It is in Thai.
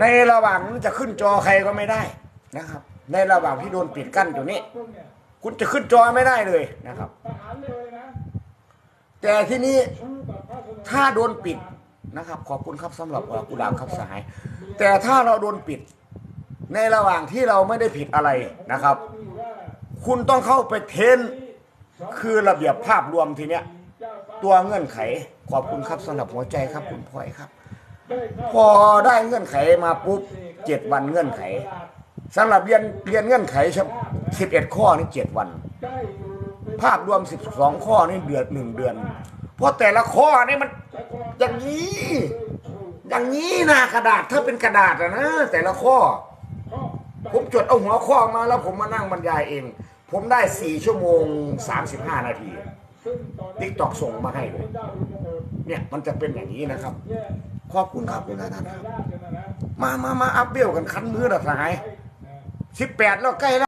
ในระหว่างนั้นจะขึ้นจอใครก็ไม่ได้นะครับ ในระหว่างที่โดนปิดกั้นอยู่นี้ คุณจะขึ้นจอไม่ได้เลยนะครับ แต่ที่นี้ถ้าโดนปิดนะครับ ขอบคุณครับสำหรับกุหลาบครับสาย แต่ถ้าเราโดนปิด ในระหว่างที่เราไม่ได้ผิดอะไรนะครับ คุณต้องเข้าไปเทนคือระเบียบภาพรวมทีเนี้ยตัวเงื่อนไข ขอบคุณครับสำหรับหัวใจครับคุณพลอยครับ พอได้เงื่อนไขมาปุ๊บเจ็ดวันเงื่อนไขสำหรับเรียนเรียนเงื่อนไขสิบเอ็ดข้อนี่เจ็ดวัน ภาพรวมสิบสองข้อนี่เดือนหนึ่งเดือนเพราะแต่ละข้อนี่มันอย่างนี้ อย่างนี้นะกระดาษถ้าเป็นกระดาษอะนะ แต่ละข้อ ผมจดเอาหัวข้อมาแล้วผมมานั่งบรรยายเอง ผมได้สี่ชั่วโมงสามสิบห้านาทีติ๊กตอกส่งมาให้เลยเนี่ยมันจะเป็นอย่างนี้นะครับ ขอบคุณครับคุณท่านครับ มามามาอัพเบลกันคันมือละสหายสิบแปดแล้วใกล้แล้ว